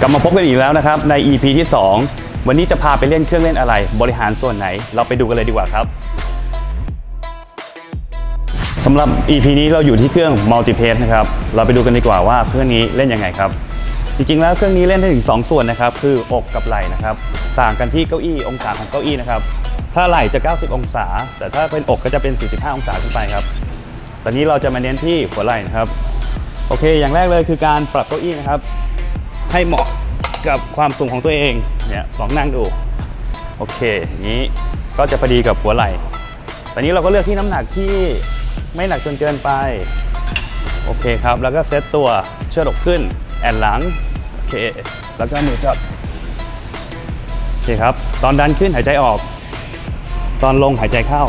กลับมาพบกันอีกแล้วนะครับ ใน EP ที่ 2 วันนี้จะพาไปเล่นเครื่องเล่นอะไร บริหารส่วนไหน เราไปดูกันเลยดีกว่าครับสำหรับ EP นี้เราอยู่ที่เครื่อง Multipace นะครับ เราไปดูกันดีกว่าว่าเครื่องนี้เล่นยังไงครับ จริงๆแล้วเครื่องนี้เล่นได้ถึง 2 ส่วนนะครับ คืออกกับไหล่นะครับ ต่างกันที่เก้าอี้องศาของเก้าอี้นะครับ ถ้าไหล่จะ 90 องศา แต่ถ้าเป็นอกก็จะเป็น 45 องศาขึ้นไปครับ ตอนนี้เราจะมาเน้นที่หัวไหล่นะครับ โอเค อย่างแรกเลยคือการปรับเก้าอี้นะครับ ให้เหมาะกับความสูงของตัวเองเนี่ยลองนั่งดูโอเคอย่างนี้ก็จะพอดีกับหัวไหล่ตอนนี้เราก็เลือกที่น้ำหนักที่ไม่หนักจนเกินไปโอเคครับ แล้วก็เซตตัวเชือดอกขึ้น แอนหลังโอเค แล้วก็มือจับโอเคครับ ตอนดันขึ้นหายใจออก ตอนลงหายใจเข้า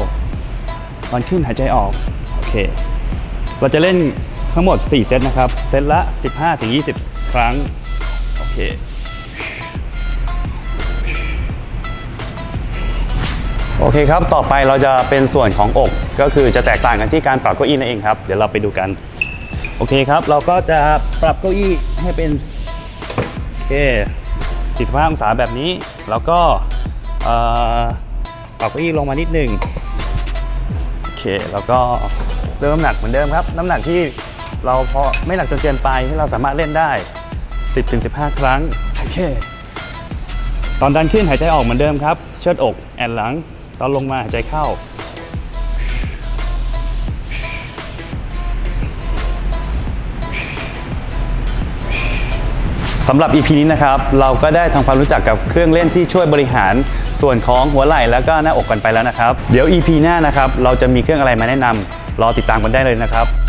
ตอนขึ้นหายใจออกโอเค เราจะเล่นทั้งหมด 4 เซตนะครับ เซตละ 15-20 ครั้ง โอเคโอเคครับ ต่อไปเราจะเป็นส่วนของอก ก็คือจะแตกต่างกันที่การปรับเก้าอี้นั่นเองครับ เดี๋ยวเราไปดูกัน โอเคครับ เราก็จะปรับเก้าอี้ให้เป็นโอเค45องศาแบบนี้ แล้วก็ปรับเก้าอี้ลงมานิดหนึ่งโอเค แล้วก็เริ่มน้ำหนักเหมือนเดิมครับ น้ำหนักที่เราพอไม่หนักจนเกินไปที่เราสามารถเล่นได้ 10-15 ครั้ง โอเค ตอนดันขึ้นหายใจออกเหมือนเดิมครับ เชิดอก แอนหลัง ตอนลงมาหายใจเข้า สำหรับ EP นี้นะครับ เราก็ได้ทำความรู้จักกับเครื่องเล่นที่ช่วยบริหารส่วนของหัวไหล่แล้วก็หน้าอกกันไปแล้วนะครับ เดี๋ยว EP หน้านะครับ เราจะมีเครื่องอะไรมาแนะนำรอติดตามกันได้เลยนะครับ